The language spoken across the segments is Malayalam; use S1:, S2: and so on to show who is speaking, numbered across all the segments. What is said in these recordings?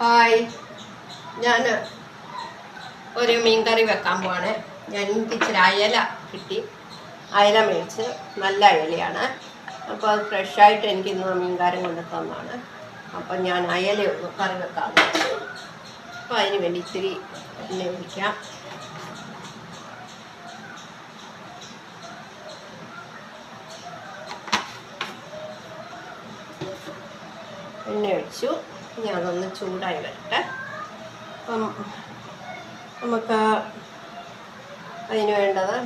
S1: ഹായ് ഞാൻ ഒരു മീൻകറി വെക്കാൻ പോവാണ്. ഞാൻ എനിക്ക് ഇച്ചിരി അയല കിട്ടി. അയല മേടിച്ച് നല്ല അയലയാണ്. അപ്പോൾ അത് ഫ്രഷായിട്ട് എനിക്ക് ഇന്ന് മീൻകാരൻ കൊണ്ട് തന്നാണ്. അപ്പം ഞാൻ അയല കറി വെക്കാൻ അപ്പോൾ അതിന് വേണ്ടി ഇച്ചിരി എന്നെ ഒഴിക്കാം. എണ്ണ ഒഴിച്ചു. ഇനി അതൊന്ന് ചൂടായി വരട്ടെ. അപ്പം നമുക്ക് അതിന് വേണ്ടത്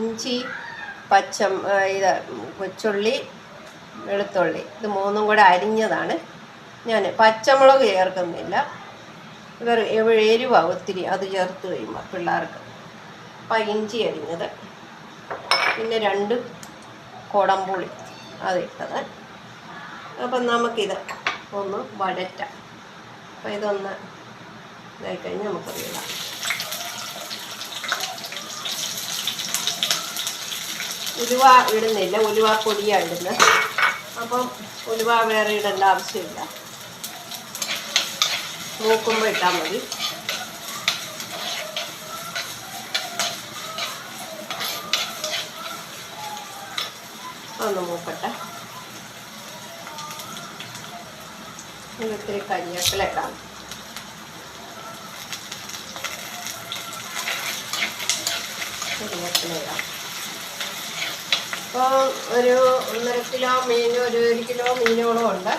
S1: ഇഞ്ചി പച്ച ഇത് കൊച്ചുള്ളി വെളുത്തുള്ളി. ഇത് മൂന്നും കൂടെ അരിഞ്ഞതാണ്. ഞാൻ പച്ചമുളക് ചേർക്കുന്നില്ല. ഇവർ എരിവാകും ഒത്തിരി. അത് ചേർത്ത് കഴിയുമ്പോൾ പിള്ളേർക്ക്. അപ്പം ഇഞ്ചി അരിഞ്ഞത്. പിന്നെ രണ്ട് കുടംപുളി അതിട്ടത്. അപ്പം നമുക്കിത് ഒന്ന് വഴറ്റാം അപ്പം ഇതൊന്ന് ഇതായി കഴിഞ്ഞ് നമുക്കത് ഇടാം. ഉലുവ ഇടുന്നില്ല. ഉലുവ പൊടിയാണ് ഇടുന്നത് അപ്പം ഉലുവ വേറെ ഇടേണ്ട ആവശ്യമില്ല. നോക്കുമ്പോൾ ഇട്ടാൽ മതി. ഒന്ന് മൂക്കട്ടെ. ഇനി ഇത്തിരി കരിയേപ്പില ഇടാം കരിയേപ്പില ഇടാം അപ്പോൾ ഒരു ഒന്നര കിലോ മീൻ ഒരു ഒരു കിലോ മീനുകളും ഉണ്ട്.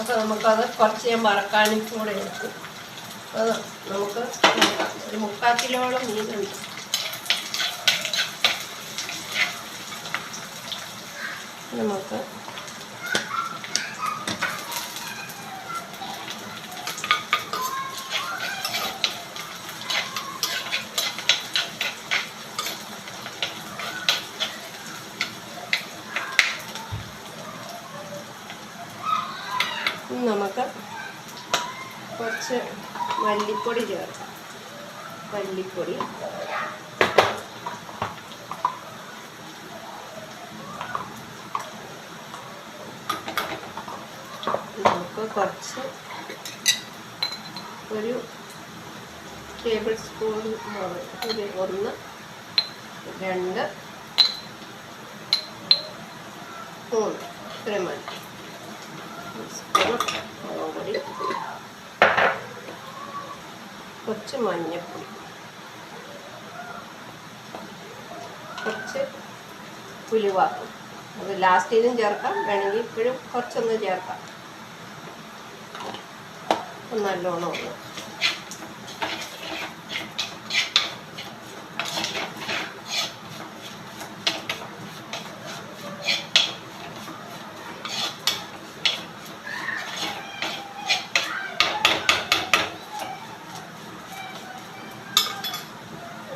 S1: അപ്പോൾ നമുക്കത് കുറച്ച് ഞാൻ വറക്കാനും കൂടെ എടുക്കും. അത് നമുക്ക് ഒരു മുക്കാൽ കിലോളം മീനുണ്ട് നമുക്ക് ഇനി നമുക്ക് കുറച്ച് മല്ലിപ്പൊടി ചേർക്കാം മല്ലിപ്പൊടി. നമുക്ക് കുറച്ച് ഒരു ടേബിൾ സ്പൂൺ ഒരു ഒന്ന് രണ്ട് മൂന്ന്. ഇത്രയും മതി. സ്പൂൺ കുറച്ച് മഞ്ഞൾപ്പൊടി കുറച്ച് ഉലുവാക്കും. അത് ലാസ്റ്റിലും ചേർക്കാം. വേണമെങ്കിൽ ഇപ്പോഴും കുറച്ചൊന്ന് ചേർക്കാം. നല്ലോണം ഒന്ന്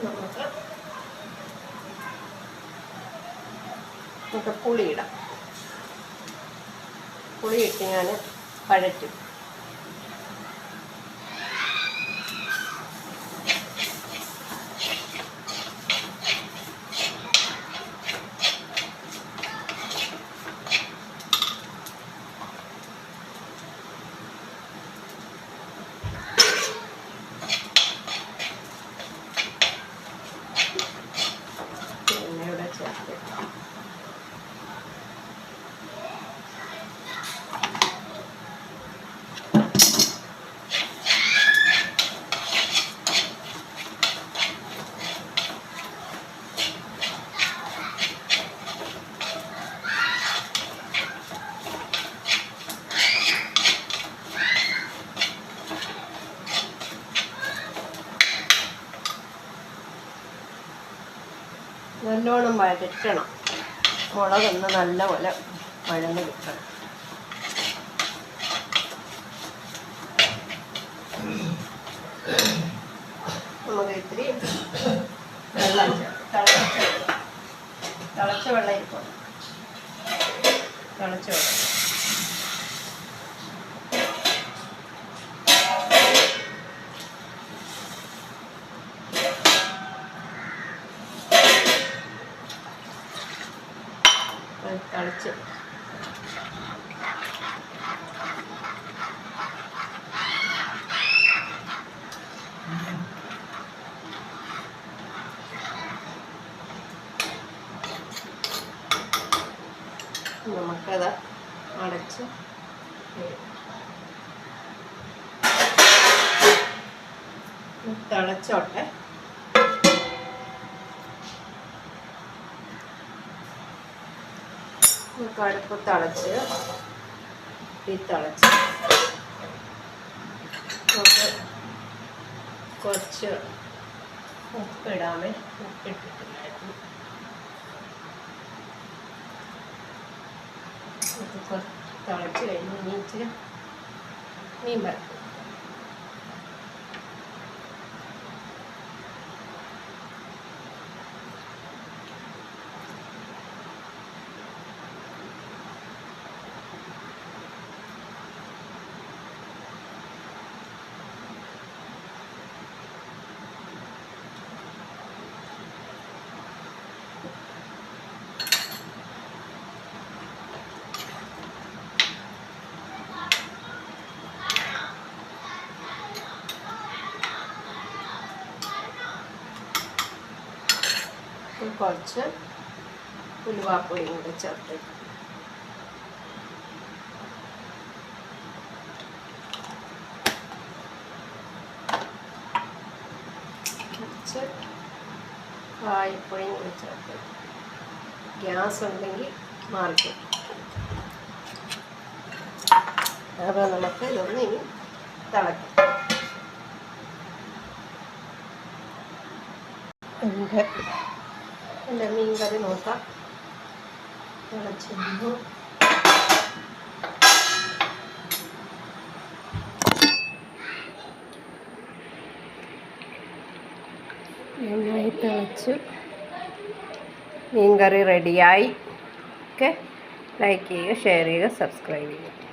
S1: നമുക്ക് നമുക്ക് പുളിയിടാം. പുളിയിട്ട് പുളി ഞാൻ വഴറ്റും എണ്ണയുടെ ചേർത്ത് നല്ലോണം വഴറ്റണം മുളകൊന്ന് നല്ലപോലെ വഴന്ന് കിട്ടണം നമുക്ക് ഇത്തിരി വെള്ളം. തിളച്ച വെള്ളം. തിളച്ച വെള്ളം ഇരിക്കണം തിളച്ച വെള്ളം போச்சு இந்த மக்கதை அடைச்சி. അടുപ്പ് തിളച്ച് ഈ തിളച്ച്. നമുക്ക് കുറച്ച് ഉപ്പിടാമേ. ഉപ്പിട്ടിട്ടില്ലായിരുന്നു കുറച്ച് തിളച്ച് കഴിഞ്ഞ് മീൻ വറക്കും കുറച്ച് ഉലുവാപ്പൊടിയും കൂടെ ചേർത്ത് കുറച്ച് കായപ്പൊടിയും കൂടെ ചേർത്ത് ഗ്യാസ് ഉണ്ടെങ്കിൽ മാറിക്കും. അപ്പോൾ നമുക്ക് ഇതൊന്ന് ഇനി തിളക്കാം. എന്റെ എന്റെ മീൻ കറി നോക്കാം. തിളച്ചിരുന്നു നന്നായി തിളച്ചു. മീൻ കറി റെഡിയായി ഓക്കെ ലൈക്ക് ചെയ്യുക ഷെയർ ചെയ്യുക സബ്സ്ക്രൈബ് ചെയ്യുക.